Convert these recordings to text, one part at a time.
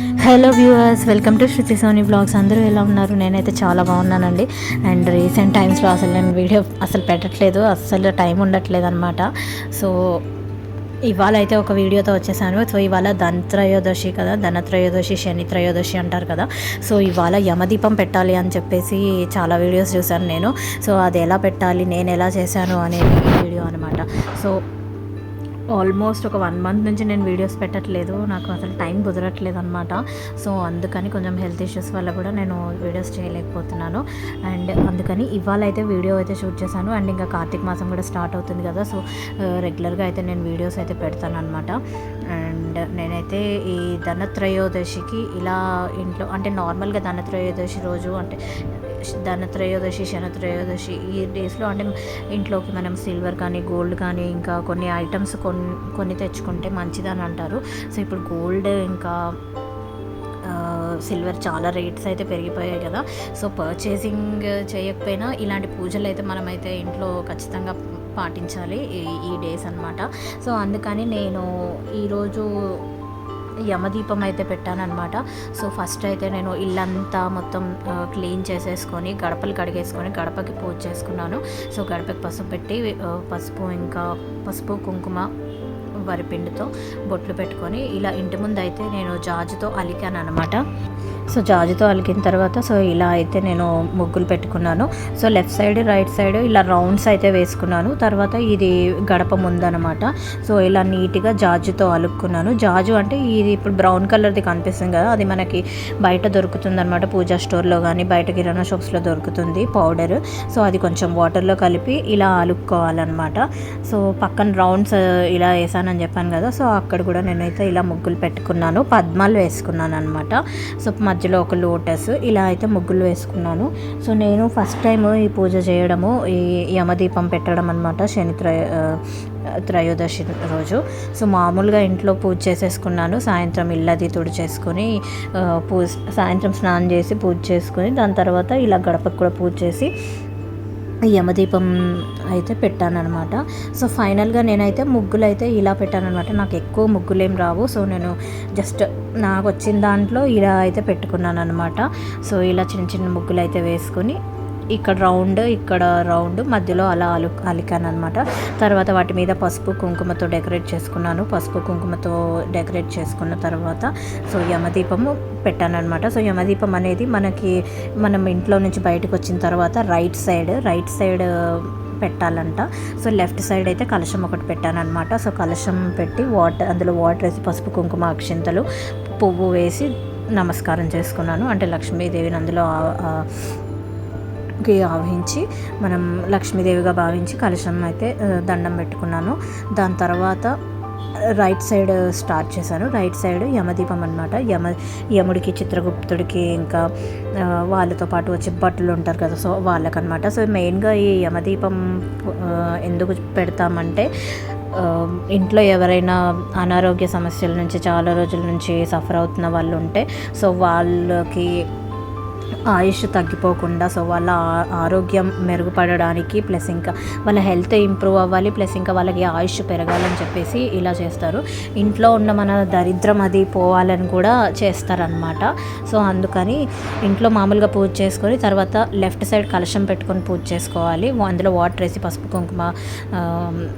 Hello viewers welcome to Shruti Soni blogs. అందరూ ఎలా ఉన్నారు? నేనైతే చాలా బాగున్నానండి. అండ్ రీసెంట్ టైమ్స్లో అసలు నేను వీడియో అసలు పెట్టట్లేదు. అసలు టైం ఉండట్లేదు అనమాట సో ఇవాళ అయితే ఒక వీడియోతో వచ్చేసాను. సో ఇవాళ ధనత్రయోదశి కదా. ధనత్రయోదశి శని త్రయోదశి అంటారు కదా. సో ఇవాళ యమదీపం పెట్టాలి అని చెప్పేసి చాలా వీడియోస్ చూశాను నేను. సో అది ఎలా పెట్టాలి? నేను ఎలా చేశాను అనేది వీడియో అనమాట సో ఆల్మోస్ట్ ఒక వన్ మంత్ నుంచి నేను వీడియోస్ పెట్టట్లేదు. నాకు అసలు టైం కుదరట్లేదు అనమాట సో అందుకని కొంచెం హెల్త్ ఇష్యూస్ వల్ల కూడా నేను వీడియోస్ చేయలేకపోతున్నాను. అండ్ అందుకని ఇవాళ అయితే వీడియో అయితే షూట్ చేశాను. అండ్ ఇంకా కార్తీక మాసం కూడా స్టార్ట్ అవుతుంది కదా. సో రెగ్యులర్గా అయితే నేను వీడియోస్ అయితే పెడతాను అనమాట అండ్ నేనైతే ఈ ధనత్రయోదశికి ఇలా ఇంట్లో అంటే నార్మల్గా ధనత్రయోదశి రోజు అంటే ధనత్రయోదశి శనత్రయోదశి ఈ డేస్లో అంటే ఇంట్లోకి మనం సిల్వర్ కానీ గోల్డ్ కానీ ఇంకా కొన్ని ఐటమ్స్ కొన్ని కొన్ని తెచ్చుకుంటే మంచిదని అంటారు. సో ఇప్పుడు గోల్డ్ ఇంకా సిల్వర్ చాలా రేట్స్ అయితే పెరిగిపోయాయి కదా. సో పర్చేసింగ్ చేయకపోయినా ఇలాంటి పూజలు అయితే మనమైతే ఇంట్లో ఖచ్చితంగా పాటించాలి ఈ ఈ డేస్ అనమాట సో అందుకని నేను ఈరోజు యమదీపం అయితే పెట్టానన్నమాట. సో ఫస్ట్ అయితే నేను ఇల్లంతా మొత్తం క్లీన్ చేసేసుకొని గడపలు కడిగేసుకొని గడపకి పూజ చేసుకున్నాను. సో గడపకి పసుపు పెట్టి పసుపు ఇంకా పసుపు కుంకుమ వరిపిండితో బొట్లు పెట్టుకొని ఇలా ఇంటి ముందు అయితే నేను జాజుతో అలికాను అనమాట సో జాజుతో అలికిన తర్వాత సో ఇలా అయితే నేను ముగ్గులు పెట్టుకున్నాను. So left side right side ఇలా రౌండ్స్ అయితే వేసుకున్నాను. తర్వాత ఇది గడప ముందనమాట సో ఇలా నీట్గా జాజుతో అలుక్కున్నాను. జాజు అంటే ఇది ఇప్పుడు బ్రౌన్ కలర్ది కనిపిస్తుంది కదా అది మనకి బయట దొరుకుతుంది అనమాట పూజా స్టోర్లో కానీ బయట కిరాణా షాప్స్లో దొరుకుతుంది పౌడర్. సో అది కొంచెం వాటర్లో కలిపి ఇలా అలుక్కోవాలన్నమాట. సో పక్కన రౌండ్స్ ఇలా వేసానని చెప్పాను కదా సో అక్కడ కూడా నేనైతే ఇలా ముగ్గులు పెట్టుకున్నాను. పద్మాలు వేసుకున్నాను అనమాట సో మధ్యలో ఒక లోటస్ ఇలా అయితే ముగ్గులు వేసుకున్నాను. సో నేను ఫస్ట్ టైం ఈ పూజ చేయడము ఈ యమదీపం పెట్టడం అనమాట శనిత్ర త్రయోదశి రోజు. సో మామూలుగా ఇంట్లో పూజ చేసేసుకున్నాను సాయంత్రం ఇల్లది తుడి చేసుకొని పూజ సాయంత్రం స్నానం చేసి పూజ చేసుకుని దాని తర్వాత ఇలా గడపకు కూడా పూజ చేసి యమదీపం అయితే పెట్టానన్నమాట. సో ఫైనల్గా నేనైతే ముగ్గులు అయితే ఇలా పెట్టానన్నమాట. నాకు ఎక్కువ ముగ్గులు ఏం రావు. సో నేను జస్ట్ నాకు వచ్చిన దాంట్లో ఇలా అయితే పెట్టుకున్నాను అనమాట సో ఇలా చిన్న చిన్న ముగ్గులు అయితే వేసుకొని ఇక్కడ రౌండ్ ఇక్కడ రౌండ్ మధ్యలో అలా అలు అలికాను అనమాట తర్వాత వాటి మీద పసుపు కుంకుమతో డెకరేట్ చేసుకున్నాను. పసుపు కుంకుమతో డెకరేట్ చేసుకున్న తర్వాత సో యమదీపము పెట్టానన్నమాట. సో యమదీపం అనేది మనకి మనం ఇంట్లో నుంచి బయటకు వచ్చిన తర్వాత రైట్ సైడ్ రైట్ సైడ్ పెట్టాలంట. సో లెఫ్ట్ సైడ్ అయితే కలశం ఒకటి పెట్టానన్నమాట. సో కలశం పెట్టి వాటర్ అందులో వాటర్ వేసి పసుపు కుంకుమ అక్షింతలు పువ్వు వేసి నమస్కారం చేసుకున్నాను. అంటే లక్ష్మీదేవిని అందులో కి ఆవహించి మనం లక్ష్మీదేవిగా భావించి కలశం అయితే దండం పెట్టుకున్నాను. దాని తర్వాత రైట్ సైడ్ స్టార్ట్ చేశాను. రైట్ సైడ్ యమదీపం అనమాట యమ యముడికి చిత్రగుప్తుడికి ఇంకా వాళ్ళతో పాటు వచ్చే భటులు ఉంటారు కదా సో వాళ్ళకనమాట సో మెయిన్గా ఈ యమదీపం ఎందుకు పెడతామంటే ఇంట్లో ఎవరైనా అనారోగ్య సమస్యల నుంచి చాలా రోజుల నుంచి సఫర్ అవుతున్న వాళ్ళు ఉంటే సో వాళ్ళకి ఆయుష్ తగ్గిపోకుండా సో వాళ్ళ ఆ- ఆరోగ్యం మెరుగుపడడానికి ప్లస్ ఇంకా వాళ్ళ హెల్త్ ఇంప్రూవ్ అవ్వాలి ప్లస్ ఇంకా వాళ్ళకి ఆయుష్ పెరగాలని చెప్పేసి ఇలా చేస్తారు. ఇంట్లో ఉన్న మన దరిద్రం అది పోవాలని కూడా చేస్తారనమాట సో అందుకని ఇంట్లో మామూలుగా పూజ చేసుకొని తర్వాత లెఫ్ట్ సైడ్ కలశం పెట్టుకొని పూజ చేసుకోవాలి. అందులో వాటర్ వేసి పసుపు కుంకుమ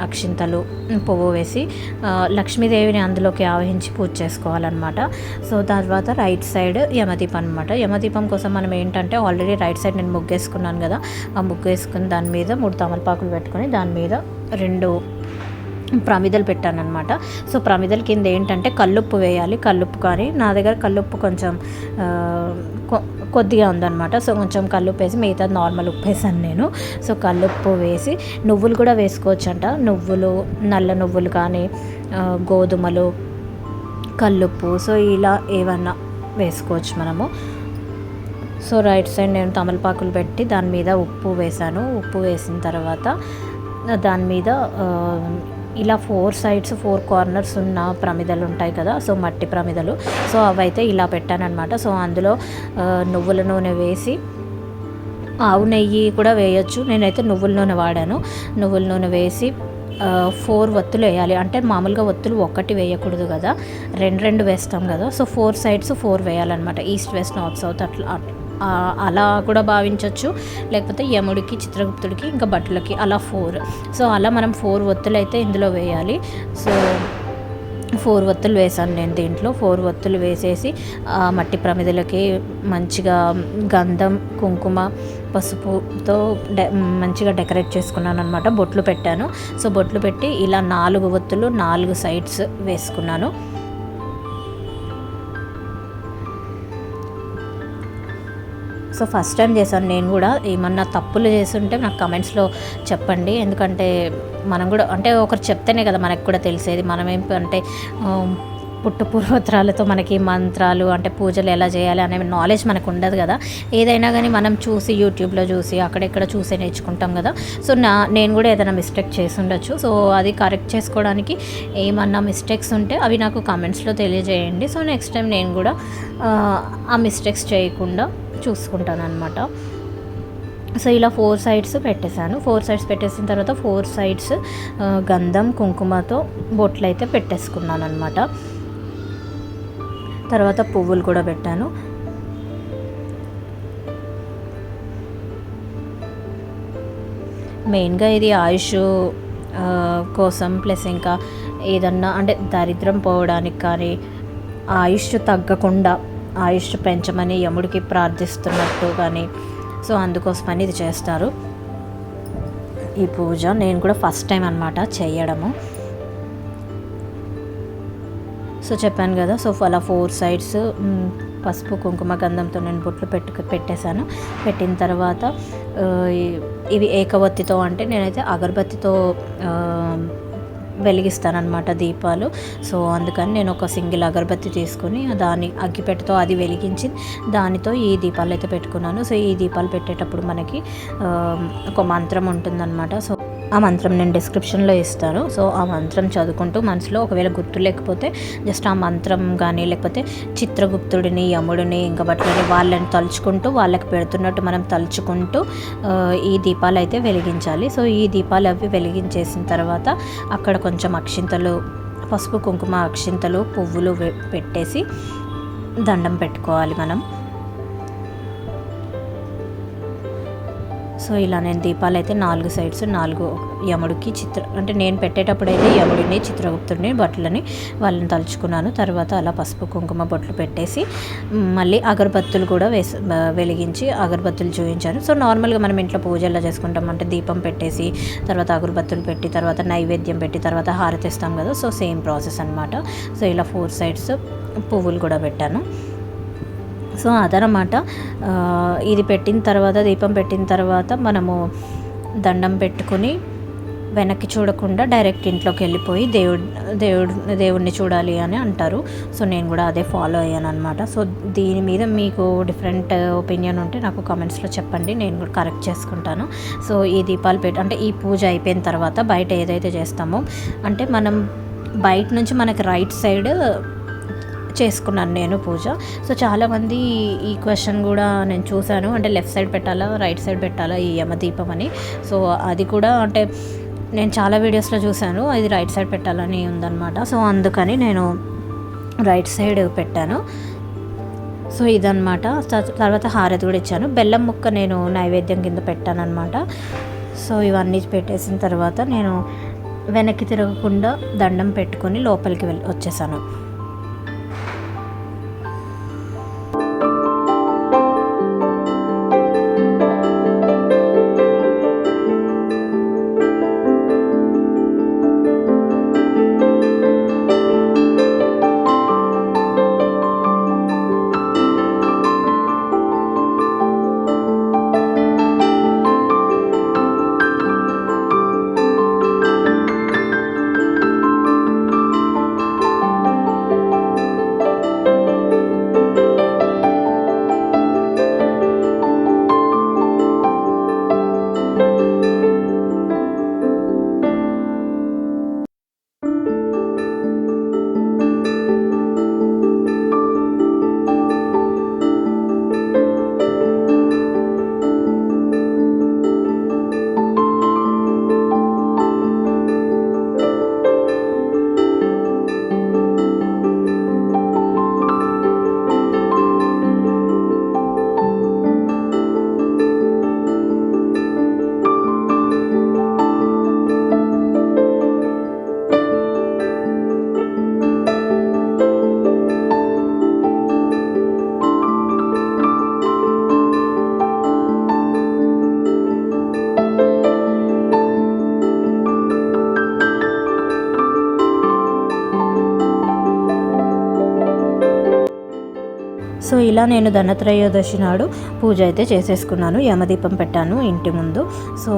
అక్షింతలు పువ్వు వేసి లక్ష్మీదేవిని అందులోకి ఆవహించి పూజ చేసుకోవాలన్నమాట. సో తర్వాత రైట్ సైడ్ యమదీపం అనమాట యమదీపం కోసం మనం ఏంటంటే ఆల్రెడీ రైట్ సైడ్ నేను ముగ్గు వేసుకున్నాను కదా ఆ ముగ్గు వేసుకుని దాని మీద మూడు తమలపాకులు పెట్టుకొని దాని మీద రెండు ప్రమిదలు పెట్టానమాట సో ప్రమిదల కింద ఏంటంటే కల్లుప్పు వేయాలి. కల్లుప్పు కానీ నా దగ్గర కల్లుప్పు కొంచెం కొద్దిగా ఉందన్నమాట. సో కొంచెం కల్లుప్పు వేసి మిగతా నార్మల్ ఉప్పు వేసాను నేను. సో కల్లుప్పు వేసి నువ్వులు కూడా వేసుకోవచ్చు అంట నువ్వులు నల్ల నువ్వులు కానీ గోధుమలు కల్లుప్పు. సో ఇలా ఏమన్నా వేసుకోవచ్చు మనము. సో రైట్ సైడ్ నేను తమలపాకులు పెట్టి దాని మీద ఉప్పు వేసాను ఉప్పు వేసిన తర్వాత దాని మీద ఇలా ఫోర్ సైడ్స్ ఫోర్ కార్నర్స్ ఉన్న ప్రమిదలు ఉంటాయి కదా సో మట్టి ప్రమిదలు. సో అవైతే ఇలా పెట్టానమాట సో అందులో నువ్వుల నూనె వేసి ఆవు నెయ్యి కూడా వేయొచ్చు. నేనైతే నువ్వుల నూనె వాడాను. నువ్వుల నూనె వేసి ఫోర్ ఒత్తులు వేయాలి. అంటే మామూలుగా ఒత్తులు ఒక్కటి వేయకూడదు కదా రెండు రెండు వేస్తాం కదా. సో ఫోర్ సైడ్స్ ఫోర్ వేయాలన్నమాట. ఈస్ట్ వెస్ట్ నార్త్ సౌత్ అట్లా అలా కూడా భావించవచ్చు లేకపోతే యముడికి చిత్రగుప్తుడికి ఇంకా బట్టలకి అలా ఫోర్. సో అలా మనం ఫోర్ ఒత్తులు అయితే ఇందులో వేయాలి. సో ఫోర్ ఒత్తులు వేసాను నేను దీంట్లో. ఫోర్ ఒత్తులు వేసేసి ఆ మట్టి ప్రమిదలకి మంచిగా గంధం కుంకుమ పసుపుతో డె మంచిగా డెకరేట్ చేసుకున్నాను అనమాట బొట్లు పెట్టాను. సో బొట్లు పెట్టి ఇలా నాలుగు ఒత్తులు నాలుగు సైడ్స్ వేసుకున్నాను. సో ఫస్ట్ టైం చేశాను. నేను కూడా ఏమన్నా తప్పులు చేస్తుంటే నాకు కమెంట్స్లో చెప్పండి. ఎందుకంటే మనం కూడా అంటే ఒకరు చెప్తేనే కదా మనకు కూడా తెలిసేది. మనం ఏం అంటే పుట్టు పూర్వత్రాలతో మనకి మంత్రాలు అంటే పూజలు ఎలా చేయాలి అనే నాలెడ్జ్ మనకు ఉండదు కదా. ఏదైనా కానీ మనం చూసి యూట్యూబ్లో చూసి అక్కడెక్కడ చూసి నేర్చుకుంటాం కదా. సో నా నేను కూడా ఏదైనా మిస్టేక్ చేసి ఉండొచ్చు. సో అది కరెక్ట్ చేసుకోవడానికి ఏమన్నా మిస్టేక్స్ ఉంటే అవి నాకు కామెంట్స్లో తెలియజేయండి. సో నెక్స్ట్ టైం నేను కూడా ఆ, ఆ మిస్టేక్స్ చేయకుండా చూసుకుంటాను అనమాట సో ఇలా ఫోర్ సైడ్స్ పెట్టేశాను. ఫోర్ సైడ్స్ పెట్టేసిన తర్వాత ఫోర్ సైడ్స్ గంధం కుంకుమతో బొట్లు అయితే పెట్టేసుకున్నాను అనమాట తర్వాత పువ్వులు కూడా పెట్టాను. మెయిన్గా ఇది ఆయుష్ కోసం ప్లస్ ఇంకా ఏదన్నా అంటే దరిద్రం పోవడానికి కానీ ఆయుష్ తగ్గకుండా ఆయుష్ పెంచమని యముడికి ప్రార్థిస్తున్నట్టు కానీ సో అందుకోసమని ఇది చేస్తారు. ఈ పూజ నేను కూడా ఫస్ట్ టైం అనమాట చేయడము సో చెప్పాను కదా సో అలా ఫోర్ సైడ్స్ పసుపు కుంకుమ గంధంతో నేను బొట్లు పెట్టు పెట్టేశాను. పెట్టిన తర్వాత ఇవి ఏకవత్తితో అంటే నేనైతే అగరబత్తితో వెలిగిస్తానమాట దీపాలు. సో అందుకని నేను ఒక సింగిల్ అగరబత్తి తీసుకొని దాని అగ్గిపెట్టతో అది వెలిగించి దానితో ఈ దీపాలు అయితే పెట్టుకున్నాను. సో ఈ దీపాలు పెట్టేటప్పుడు మనకి ఒక మంత్రం ఉంటుందన్నమాట. సో ఆ మంత్రం నేను డిస్క్రిప్షన్లో ఇస్తాను. సో ఆ మంత్రం చదువుకుంటూ మనసులో ఒకవేళ గుర్తు లేకపోతే జస్ట్ ఆ మంత్రం కానీ లేకపోతే చిత్రగుప్తుడిని యముడిని ఇంకా బట్లని వాళ్ళని తలుచుకుంటూ వాళ్ళకి పెడుతున్నట్టు మనం తలుచుకుంటూ ఈ దీపాలు అయితే వెలిగించాలి. సో ఈ దీపాలు అవి వెలిగించేసిన తర్వాత అక్కడ కొంచెం అక్షింతలు పసుపు కుంకుమ అక్షింతలు పువ్వులు పెట్టేసి దండం పెట్టుకోవాలి మనం. సో ఇలా నేను దీపాలు అయితే నాలుగు సైడ్స్ నాలుగు యముడికి చిత్ర అంటే నేను పెట్టేటప్పుడు అయితే యముడిని చిత్రగుప్తుడిని బట్టలని వాళ్ళని తలుచుకున్నాను. తర్వాత అలా పసుపు కుంకుమ బొట్లు పెట్టేసి మళ్ళీ అగరబత్తులు కూడా వేసి వెలిగించి అగరబత్తులు చూపించాను సో నార్మల్గా మనం ఇంట్లో పూజ చేసుకుంటాం అంటే దీపం పెట్టేసి తర్వాత అగరబత్తులు పెట్టి తర్వాత నైవేద్యం పెట్టి తర్వాత హారతి ఇస్తాం కదా సో సేమ్ ప్రాసెస్ అనమాట సో ఇలా ఫోర్ సైడ్స్ పువ్వులు కూడా పెట్టాను. సో అదనమాట. ఇది పెట్టిన తర్వాత దీపం పెట్టిన తర్వాత మనము దండం పెట్టుకుని వెనక్కి చూడకుండా డైరెక్ట్ ఇంట్లోకి వెళ్ళిపోయి దేవుడు దేవుడు దేవుడిని చూడాలి అని అంటారు. సో నేను కూడా అదే ఫాలో అయ్యాను అనమాట సో దీని మీద మీకు డిఫరెంట్ ఒపీనియన్ ఉంటే నాకు కామెంట్స్లో చెప్పండి. నేను కూడా కరెక్ట్ చేసుకుంటాను. సో ఈ దీపాలు పెట్టి అంటే ఈ పూజ అయిపోయిన తర్వాత బయట ఏదైతే చేస్తామో అంటే మనం బయట నుంచి మనకి రైట్ సైడ్ చేసుకున్నాను నేను పూజ. సో చాలామంది ఈ క్వశ్చన్ కూడా నేను చూశాను. అంటే లెఫ్ట్ సైడ్ పెట్టాలా రైట్ సైడ్ పెట్టాలా ఈ యమదీపం అని. సో అది కూడా అంటే నేను చాలా వీడియోస్లో చూశాను. అది రైట్ సైడ్ పెట్టాలని ఉందన్నమాట. సో అందుకని నేను రైట్ సైడ్ పెట్టాను. సో ఇదన్నమాట. తర్వాత హారతి కూడా ఇచ్చాను. బెల్లం ముక్క నేను నైవేద్యం కింద పెట్టానమాట సో ఇవన్నీ పెట్టేసిన తర్వాత నేను వెనక్కి తిరగకుండా దండం పెట్టుకొని లోపలికి వెళ్ళి వచ్చేసాను. సో ఇలా నేను ధనత్రయోదశి నాడు పూజ అయితే చేసేసుకున్నాను. యమదీపం పెట్టాను ఇంటి ముందు. సో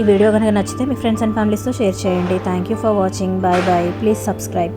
ఈ వీడియో కనుక నచ్చితే మీ ఫ్రెండ్స్ అండ్ ఫ్యామిలీస్తో షేర్ చేయండి. Thank you for watching bye bye please subscribe